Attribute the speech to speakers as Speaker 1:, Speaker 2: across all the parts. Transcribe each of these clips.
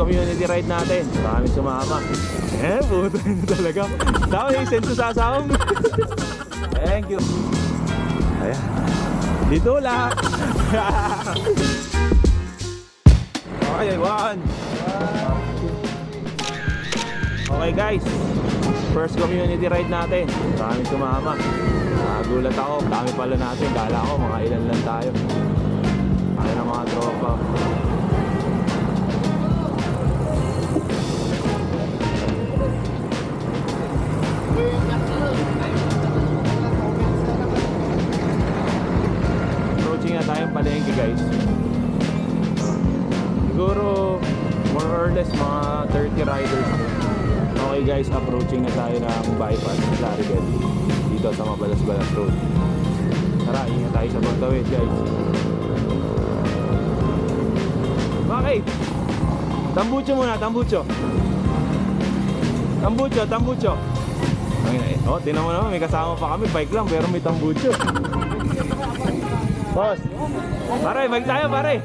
Speaker 1: community ride natin. Marami sumama. Eh, puto na talaga. Tama yung senso sa asawang. Thank you. Ayan. Dito lang. okay, one. Okay guys, first community ride natin. Maraming sumama. Nagulat ako, dami pala natin. Kala ko mga ilan lang tayo. Kaya ng mga tropa. Siguro more or less mga 30 riders. Okay guys, approaching na tayo ng bypass Claribel dito sa Mabalas-Balas Road. Tara, ingat tayo sa pagtawid guys. Bakit? Tambucho muna, tambucho. Tambucho, tambucho. Ay, Oh, tinan mo naman, may kasama pa kami. Bike lang, pero may tambucho. Boss. Pare, bike tayo, pare.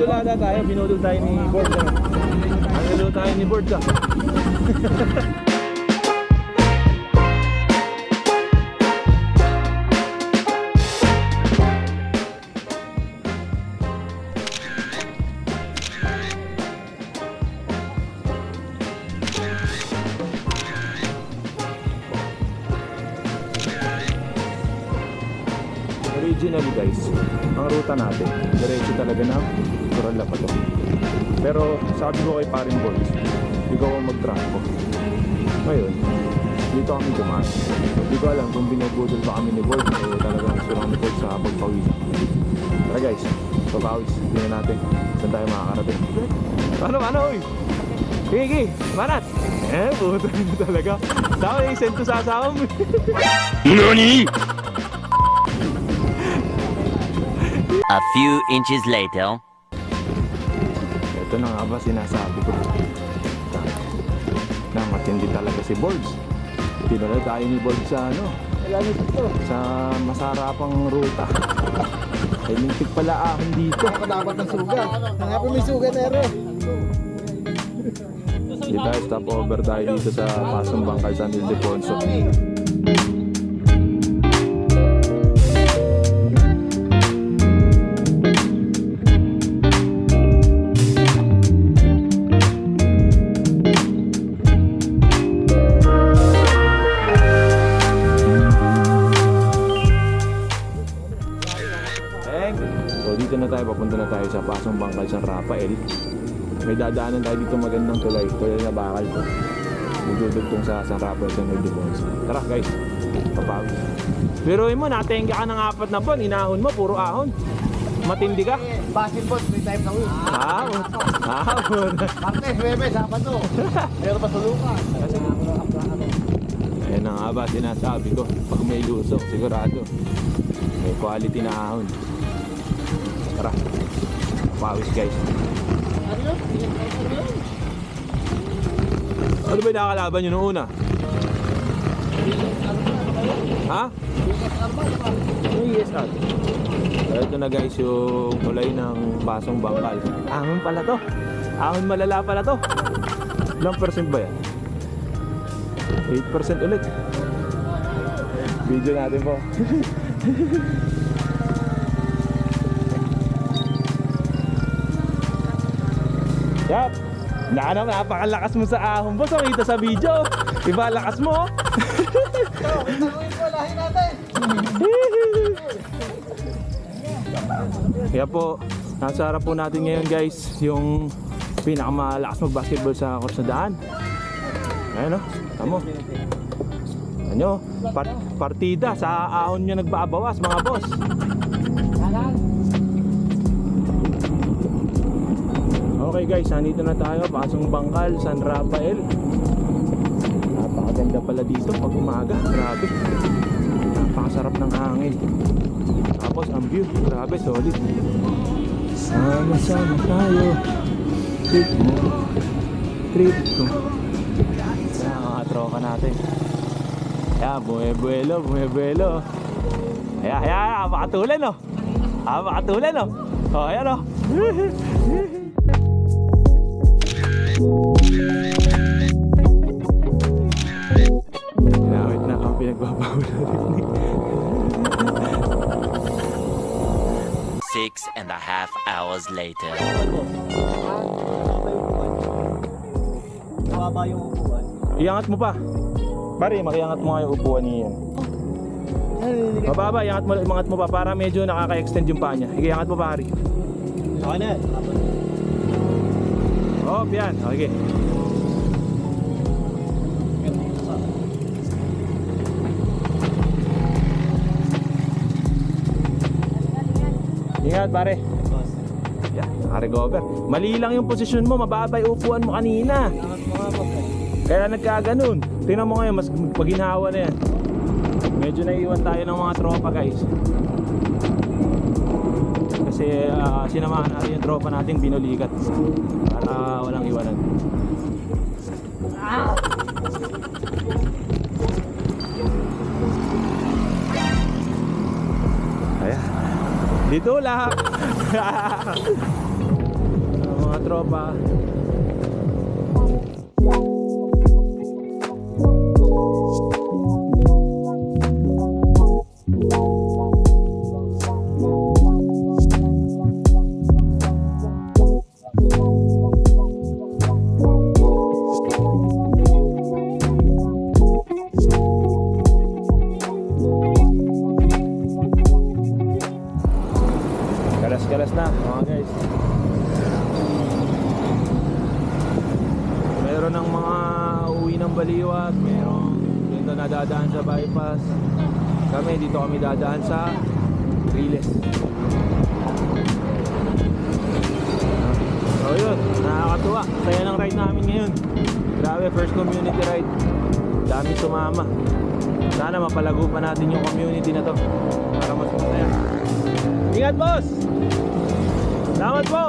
Speaker 1: Binudol ata tayo, binudol tayo ni Board. Ano? Ano tayo ni Board ah. Originally guys, ang ruta natin, diretso talaga na Coralla pa to. Pero sabi ko kay paring boys, ikaw ang mag-trafo. Ngayon, dito kami dumaan. Hindi ko alam kung binubudol pa kami ni Boyd o talagang gusto kami Boyd sa pagpawis. Tara guys, pagpawis, tingnan natin saan tayo makakarating. Ano, ano, uy? Sige, manat! Eh, puto talaga. Tama yung sento sa asawa mo.
Speaker 2: A few inches later.
Speaker 1: Ito na nga ba sinasabi ko. Na matindi talaga si Borgs. Tinala tayo ni Borgs sa ano, sa masarapang ruta. Ay, mintik pala ahon dito.
Speaker 3: Ako dapat ng suga. Hanapin yung suga nero.
Speaker 1: Di tayo stop over tayo dito sa Pasong Bangkal San Ildefonso. Rafael. May dadaanan tayo dito magandang tulay. Tulay na bakal to. Magdudugtong sa San Rafael sa Ildefonso. Tara guys, papawis. Pero mo, natenga ka ng apat na buwan, inahon mo, puro ahon. Matindi ka?
Speaker 3: Basketball, three times a week.
Speaker 1: Ahon. Ahon.
Speaker 3: Martes, Webes, Sabado. Meron pa tulukan.
Speaker 1: Ayan na nga ba sinasabi ko. Pag may lusok, sigurado. May quality na ahon. Tara. Pawis guys. Ano ba yung nakakalaban nyo noong una? Ha? Yung ESR. So, ito na guys yung kulay ng basong bangkal. Ahon pala to. Ahon malala pala to. Ilang percent ba yan? 8% ulit. Video natin po. Yap. Na naman, napakalakas mo sa ahon boss. Oh, kita sa video. Iba lakas mo. oh.
Speaker 3: Taguin ko, lahi natin.
Speaker 1: Kaya po, nasa harap po natin ngayon guys, yung pinakamalakas mag-basketball sa Korsadaan. Ayan o, tamo. Ano, par- partida sa ahon nyo nagbabawas mga boss. Okay guys, nandito na tayo, Pasong Bangkal, San Rafael. Napakaganda pala dito pag umaga, grabe. Napakasarap ng hangin. Tapos ang view, grabe, solid. Sama-sama tayo. Trip mo, trip ko. Sa mga tropa natin. Ayan, bumebuelo, bumebuelo. Ayan, ayan, ayan, makatulan oh. Ah, makatulan oh. Oh, ayan oh. Wait na ako pinagbabawal na
Speaker 2: Six and a half hours later.
Speaker 3: Mababa yung upuan.
Speaker 1: Iangat mo pa. Pare, makiangat mo nga yung upuan niya. Mababa, iangat mo, iangat mo pa para medyo nakaka-extend yung paa niya. Iangat mo pare.
Speaker 3: Okay na.
Speaker 1: Oh, yan. Okay. Ingat pare. Yan, nakarecover. Mali lang yung posisyon mo, mababa yung upuan mo kanina. Kaya nagkaganon. Tingnan mo ngayon, mas paginawa na yan. Medyo naiiwan tayo ng mga tropa guys. Kasi ah, sinamahan natin yung tropa natin binulikat. Para walang iwanan. Ayan. Dito lang. mga tropa. Baliwag, meron dito nadadaan sa bypass. Kami dito kami dadaan sa Riles. So yun, nakakatuwa. Saya ng ride namin ngayon. Grabe, first community ride. Dami sumama. Sana mapalago pa natin yung community na to para mas masaya. Ingat boss! Salamat po!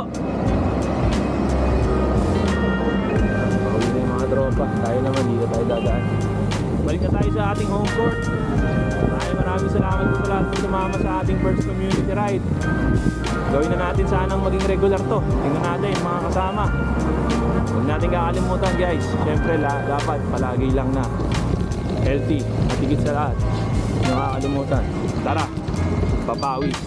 Speaker 1: Tropa. Tayo naman dito tayo dadaan. Balik na tayo sa ating home court. Maraming maraming salamat po sa lahat ng sumama sa ating first community ride. Gawin na natin sanang maging regular to. Tingnan natin mga kasama. Huwag natin kakalimutan guys. Siyempre la, dapat palagi lang na healthy at higit sa lahat. Nakakalimutan. Tara, papawis.